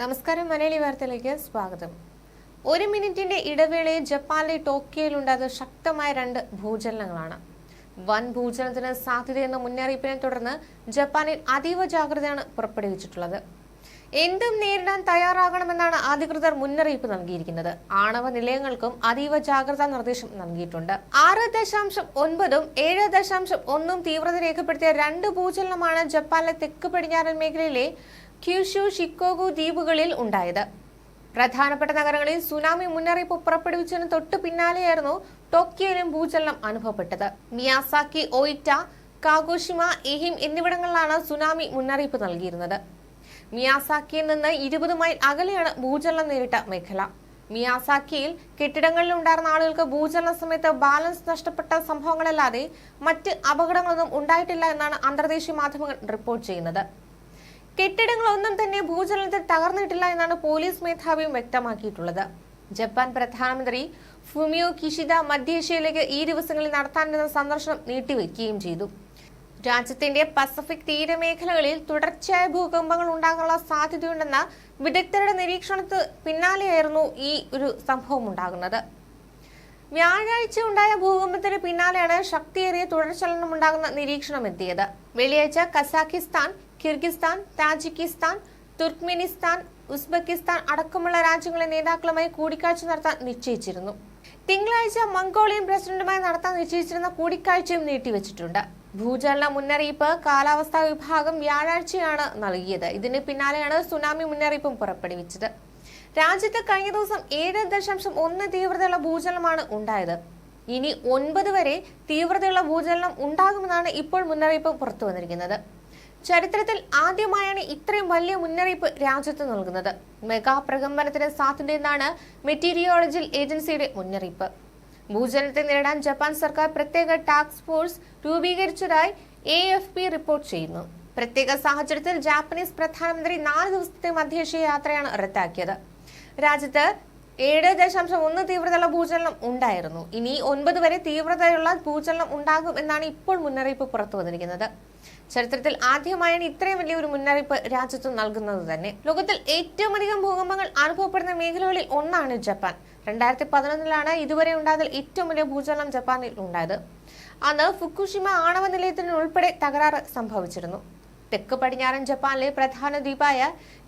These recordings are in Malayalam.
നമസ്കാരം മലയാളി വാർത്തയിലേക്ക് സ്വാഗതം. ഒരു മിനിറ്റിന്റെ ഇടവേളയിൽ ജപ്പാനിലെ ടോക്കിയോയിലുണ്ടായത് ശക്തമായ രണ്ട് ഭൂചലനങ്ങളാണ്. വൻ ഭൂചലനത്തിന് സാധ്യതയെന്ന മുന്നറിയിപ്പിനെ തുടർന്ന് ജപ്പാനിൽ അതീവ ജാഗ്രതയാണ് പുറപ്പെടുവിച്ചിട്ടുള്ളത്. എന്തും നേരിടാൻ തയ്യാറാകണമെന്നാണ് അധികൃതർ മുന്നറിയിപ്പ് നൽകിയിരിക്കുന്നത്. ആണവ നിലയങ്ങൾക്കും അതീവ ജാഗ്രതാ നിർദ്ദേശം നൽകിയിട്ടുണ്ട്. ആറ് ദശാംശം ഒൻപതും ഏഴ് ദശാംശം ഒന്നും തീവ്രത രേഖപ്പെടുത്തിയ രണ്ട് ഭൂചലനമാണ് ജപ്പാനിലെ തെക്ക് പടിഞ്ഞാറൻ മേഖലയിലെ ക്യൂഷു ഷിക്കോഗു ദ്വീപുകളിൽ ഉണ്ടായത്. പ്രധാനപ്പെട്ട നഗരങ്ങളിൽ സുനാമി മുന്നറിയിപ്പ് പുറപ്പെടുവിച്ചതിന് തൊട്ടു പിന്നാലെയായിരുന്നു ടോക്കിയോയിലും ഭൂചലനം അനുഭവപ്പെട്ടത്. മിയാസാക്കി ഒയിറ്റ കാഗോഷിമ എഹിം എന്നിവിടങ്ങളിലാണ് സുനാമി മുന്നറിയിപ്പ് നൽകിയിരുന്നത്. മിയാസാക്കിയിൽ നിന്ന് ഇരുപത് മൈൽ അകലെയാണ് ഭൂചലനം നേരിട്ട മേഖല. മിയാസാക്കിയിൽ കെട്ടിടങ്ങളിൽ ഉണ്ടായിരുന്ന ആളുകൾക്ക് ഭൂചലന സമയത്ത് ബാലൻസ് നഷ്ടപ്പെട്ട സംഭവങ്ങളല്ലാതെ മറ്റ് അപകടങ്ങളൊന്നും ഉണ്ടായിട്ടില്ല എന്നാണ് അന്തർദേശീയ മാധ്യമങ്ങൾ റിപ്പോർട്ട് ചെയ്യുന്നത്. കെട്ടിടങ്ങളൊന്നും തന്നെ ഭൂചലനത്തിൽ തകർന്നിട്ടില്ല എന്നാണ് പോലീസ് മേധാവിയും വ്യക്തമാക്കിയിട്ടുള്ളത്. ജപ്പാൻ പ്രധാനമന്ത്രി ഫുമിയോ കിഷിദ മധ്യേഷ്യയിലേക്ക് ഈ ദിവസങ്ങളിൽ നടത്താനിരുന്ന സന്ദർശനം നീട്ടിവെക്കുകയും ചെയ്തു. രാജ്യത്തിന്റെ പസഫിക് തീരമേഖലകളിൽ തുടർച്ചയായ ഭൂകമ്പങ്ങൾ ഉണ്ടാകാനുള്ള സാധ്യതയുണ്ടെന്ന വിദഗ്ധരുടെ നിരീക്ഷണത്തിന് പിന്നാലെയായിരുന്നു ഈ ഒരു സംഭവം ഉണ്ടാകുന്നത്. വ്യാഴാഴ്ച ഉണ്ടായ ഭൂകമ്പത്തിന് പിന്നാലെയാണ് ശക്തിയേറിയ തുടർചലനം ഉണ്ടാകുന്ന നിരീക്ഷണം എത്തിയത്. വെള്ളിയാഴ്ച Kazakhstan Kyrgyzstan Tajikistan Turkmenistan Uzbekistan അടക്കമുള്ള രാജ്യങ്ങളെ നേതാക്കളുമായി കൂടിക്കാഴ്ച നടത്താൻ നിശ്ചയിച്ചിരുന്നു. തിങ്കളാഴ്ച മംഗോളിയൻ പ്രസിഡന്റുമായി നടത്താൻ നിശ്ചയിച്ചിരുന്ന കൂടിക്കാഴ്ചയും നീട്ടിവെച്ചിട്ടുണ്ട്. ഭൂചലന മുന്നറിയിപ്പ് കാലാവസ്ഥാ വിഭാഗം വ്യാഴാഴ്ചയാണ് നൽകിയത്. ഇതിന് പിന്നാലെയാണ് സുനാമി മുന്നറിയിപ്പും പുറപ്പെടുവിച്ചത്. രാജ്യത്ത് കഴിഞ്ഞ ദിവസം ഏഴ് ദശാംശം ഒന്ന് തീവ്രതയുള്ള ഭൂചലനമാണ് ഉണ്ടായത്. ഇനി ഒൻപത് വരെ തീവ്രതയുള്ള ഭൂചലനം ഉണ്ടാകുമെന്നാണ് ഇപ്പോൾ മുന്നറിയിപ്പ് പുറത്തു വന്നിരിക്കുന്നത് ചരിത്രത്തിൽ ആദ്യമായാണ് ഇത്രയും വലിയ മുന്നറിയിപ്പ് രാജ്യത്ത് നൽകുന്നത്. മെഗാ പ്രകമ്പനത്തിന് സാധ്യതയെന്നാണ് മെറ്റീരിയോളജി ഏജൻസിയുടെ മുന്നറിയിപ്പ്. ഭൂചലനത്തെ നേരിടാൻ ജപ്പാൻ സർക്കാർ പ്രത്യേക ടാസ്ക് ഫോഴ്സ് രൂപീകരിച്ചതായി എ എഫ് പി റിപ്പോർട്ട് ചെയ്യുന്നു. പ്രത്യേക സാഹചര്യത്തിൽ ജാപ്പനീസ് പ്രധാനമന്ത്രി നാല് ദിവസത്തെ മധ്യേഷ്യ യാത്രയാണ് റദ്ദാക്കിയത്. രാജ്യത്ത് ഏഴ് ദശാംശം ഒന്ന് തീവ്രതയുള്ള ഭൂചലനം ഉണ്ടായിരുന്നു. ഇനി ഒൻപത് വരെ തീവ്രതയുള്ള ഭൂചലനം ഉണ്ടാകും എന്നാണ് ഇപ്പോൾ മുന്നറിയിപ്പ് പുറത്തു വന്നിരിക്കുന്നത്. ചരിത്രത്തിൽ ആദ്യമായാണ് ഇത്രയും വലിയ ഒരു മുന്നറിയിപ്പ് രാജ്യത്ത് നൽകുന്നത് തന്നെ. ലോകത്തിൽ ഏറ്റവും അധികം ഭൂകമ്പങ്ങൾ അനുഭവപ്പെടുന്ന മേഖലകളിൽ ഒന്നാണ് ജപ്പാൻ. രണ്ടായിരത്തി പതിനൊന്നിലാണ് ഇതുവരെ ഉണ്ടായതിൽ ഏറ്റവും വലിയ ഭൂചലനം ജപ്പാനിൽ ഉണ്ടായത്. അന്ന് ഫുക്കുഷിമ ആണവ നിലയത്തിനുൾപ്പെടെ തകരാറ് സംഭവിച്ചിരുന്നു. തെക്ക് പടിഞ്ഞാറൻ ജപ്പാനിലെ പ്രധാന ദ്വീപായ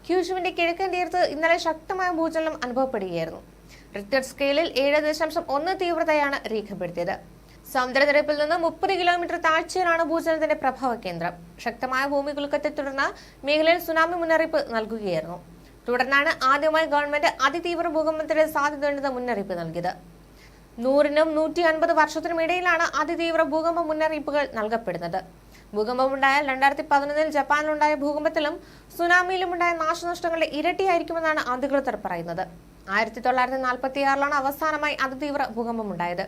ക്യൂഷുവിന്റെ കിഴക്കൻ തീരത്ത് ഇന്നലെ ശക്തമായ ഭൂചലനം അനുഭവപ്പെടുകയായിരുന്നു. റിക്ടർ സ്കെയിലിൽ ഏഴ് ദശാംശം ഒന്ന് തീവ്രതയാണ് രേഖപ്പെടുത്തിയത്. സമുദ്രനിരപ്പിൽ നിന്ന് മുപ്പത് കിലോമീറ്റർ താഴ്ചയിലാണ് ഭൂചലനത്തിന്റെ പ്രഭവ കേന്ദ്രം. ശക്തമായ ഭൂമികുലുക്കത്തെ തുടർന്ന് മേഖലയിൽ സുനാമി മുന്നറിയിപ്പ് നൽകുകയായിരുന്നു. തുടർന്നാണ് ആദ്യമായി ഗവൺമെന്റ് അതിതീവ്ര ഭൂകമ്പത്തിന്റെ സാധ്യതയുണ്ടെന്ന് മുന്നറിയിപ്പ് നൽകിയത്. നൂറിനും നൂറ്റി അൻപത് വർഷത്തിനും ഇടയിലാണ് അതിതീവ്ര ഭൂകമ്പ മുന്നറിയിപ്പുകൾ നൽകപ്പെടുന്നത്. ഭൂകമ്പമുണ്ടായാൽ രണ്ടായിരത്തി പതിനൊന്നിൽ ജപ്പാനിലുണ്ടായ ഭൂകമ്പത്തിലും സുനാമിയിലും ഉണ്ടായ നാശനഷ്ടങ്ങളുടെ ഇരട്ടിയായിരിക്കുമെന്നാണ് അധികൃതർ പറയുന്നത്. ആയിരത്തി തൊള്ളായിരത്തി നാൽപ്പത്തിയാറിലാണ് അവസാനമായി അതിതീവ്ര ഭൂകമ്പമുണ്ടായത്.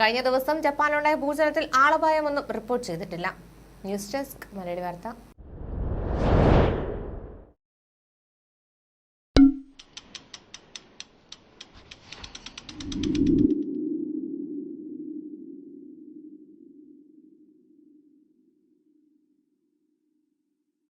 കഴിഞ്ഞ ദിവസം ജപ്പാനിലുണ്ടായ ഭൂചലത്തിൽ ആളപായമൊന്നും റിപ്പോർട്ട് ചെയ്തിട്ടില്ല. ന്യൂസ് ഡെസ്ക് മലയാളി വാർത്ത.